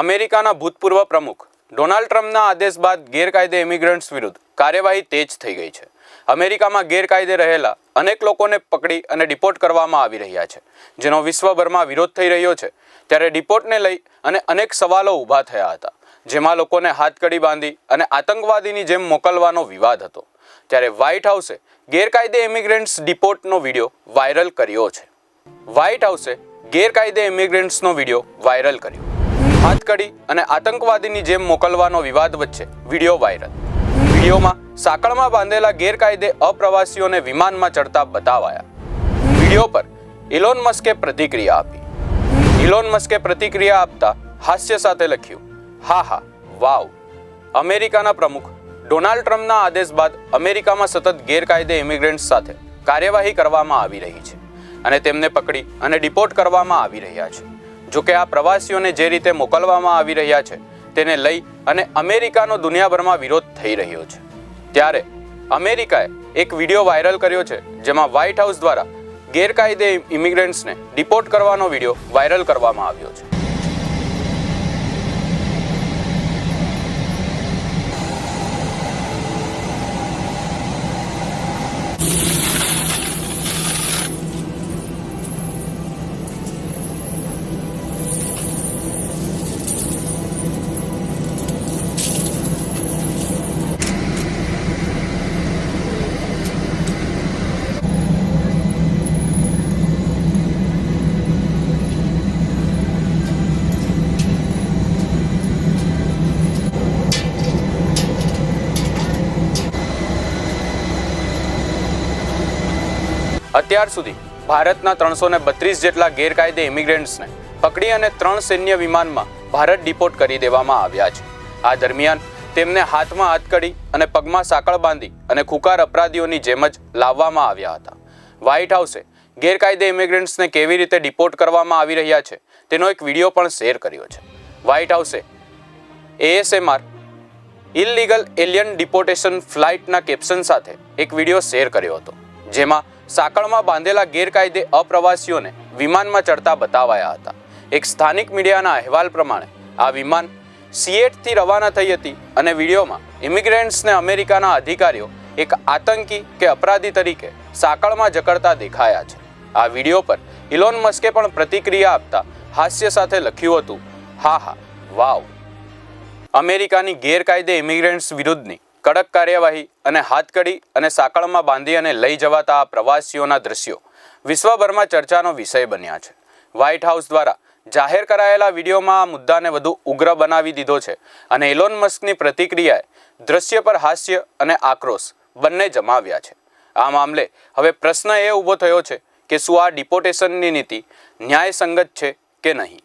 અમેરિકાના ભૂતપૂર્વ પ્રમુખ ડોનાલ્ડ ટ્રમ્પના આદેશ બાદ ગેરકાયદે ઇમિગ્રન્ટ્સ વિરુદ્ધ કાર્યવાહી તેજ થઈ ગઈ છે. અમેરિકામાં ગેરકાયદે રહેલા અનેક લોકોને પકડી અને ડિપોર્ટ કરવામાં આવી રહ્યા છે, જેનો વિશ્વભરમાં વિરોધ થઈ રહ્યો છે. ત્યારે ડિપોર્ટને લઈ અને અનેક સવાલો ઊભા થયા હતા, જેમાં લોકોને હાથકડી બાંધી અને આતંકવાદીની જેમ મોકલવાનો વિવાદ હતો. ત્યારે વ્હાઇટ હાઉસે ગેરકાયદે ઇમિગ્રન્ટ્સ ડિપોર્ટનો વીડિયો વાયરલ કર્યો છે. વ્હાઇટ હાઉસે ગેરકાયદે ઇમિગ્રન્ટ્સનો વીડિયો વાયરલ કર્યો. હાથકડી અને આતંકવાદીની જેમ મોકલવાનો વિવાદ વચ્ચે વીડિયો વાયરલ. વિડીયોમાં સાંકળમાં બાંધેલા ગેરકાયદે અપ્રવાસીઓને વિમાનમાં ચડતા બતાવાયા. વીડિયો પર ઇલોન મસ્કે પ્રતિક્રિયા આપી. ઇલોન મસ્કે પ્રતિક્રિયા આપતા હાસ્ય સાથે લખ્યું, હા હા, વાવ. અમેરિકાના પ્રમુખ ડોનાલ્ડ ટ્રમ્પના આદેશ બાદ અમેરિકામાં સતત ગેરકાયદે ઇમિગ્રન્ટ્સ સાથે કાર્યવાહી કરવામાં આવી રહી છે અને તેમને પકડી અને ડિપોર્ટ કરવામાં આવી રહ્યા છે. જો કે આ પ્રવાસીઓને જે રીતે મોકલવામાં આવી રહ્યા છે, તેને લઈ અને અમેરિકાનો દુનિયાભરમાં વિરોધ થઈ રહ્યો છે. ત્યારે અમેરિકાએ એક વીડિયો વાયરલ કર્યો છે, જેમાં વ્હાઇટ હાઉસ દ્વારા ગેરકાયદે ઇમિગ્રન્ટ્સને ડિપોર્ટ કરવાનો વીડિયો વાયરલ કરવામાં આવ્યો છે. અત્યાર સુધી ભારતના ત્રણસો ને બત્રીસ જેટલા ગેરકાયદે ઇમિગ્રન્ટ્સને પકડી અને ત્રણ સૈન્ય વિમાનમાં ભારત ડિપોર્ટ કરી દેવામાં આવ્યા છે. આ દરમિયાન તેમને હાથમાં હાથકડી અને પગમાં સાંકળ બાંધી અને ખુકાર અપરાધીઓની જેમ જ લાવવામાં આવ્યા હતા. વ્હાઇટ હાઉસે ગેરકાયદે ઇમિગ્રન્ટ્સને કેવી રીતે ડિપોર્ટ કરવામાં આવી રહ્યા છે તેનો એક વીડિયો પણ શેર કર્યો છે. વ્હાઇટ હાઉસે એએસએમઆર ઇલીગલ એલિયન ડિપોર્ટેશન ફ્લાઇટના કેપ્શન સાથે એક વીડિયો શેર કર્યો હતો, જેમાં સાંકળમાં બાંધેલા ગેરકાયદે અપ્રવાસીઓને વિમાનમાં ચડતા બતાવાયા હતા. એક સ્થાનિક મીડિયાના અહેવાલ પ્રમાણે, આ વિમાન સિએટથી રવાના થઈ હતી અને વિડીયોમાં ઇમિગ્રન્ટ્સને અમેરિકાના અધિકારીઓ એક આતંકી કે અપરાધી તરીકે સાંકળમાં જકડતા દેખાયા છે. આ વીડિયો પર ઇલોન મસ્કે પણ પ્રતિક્રિયા આપતા હાસ્ય સાથે લખ્યું હતું, હા હા, વાવ. અમેરિકાની ગેરકાયદે ઇમિગ્રન્ટ્સ વિરુદ્ધની કડક કાર્યવાહી અને હાથકડી અને સાંકળમાં બાંધી અને લઈ જવાતા આ પ્રવાસીઓના દ્રશ્યો વિશ્વભરમાં ચર્ચાનો વિષય બન્યા છે. વ્હાઇટ હાઉસ દ્વારા જાહેર કરાયેલા વિડીયોમાં આ મુદ્દાને વધુ ઉગ્ર બનાવી દીધો છે અને એલોન મસ્કની પ્રતિક્રિયાએ દ્રશ્ય પર હાસ્ય અને આક્રોશ બંને જમાવ્યા છે. આ મામલે હવે પ્રશ્ન એ ઊભો થયો છે કે શું આ ડિપોટેશનની નીતિ ન્યાયસંગત છે કે નહીં?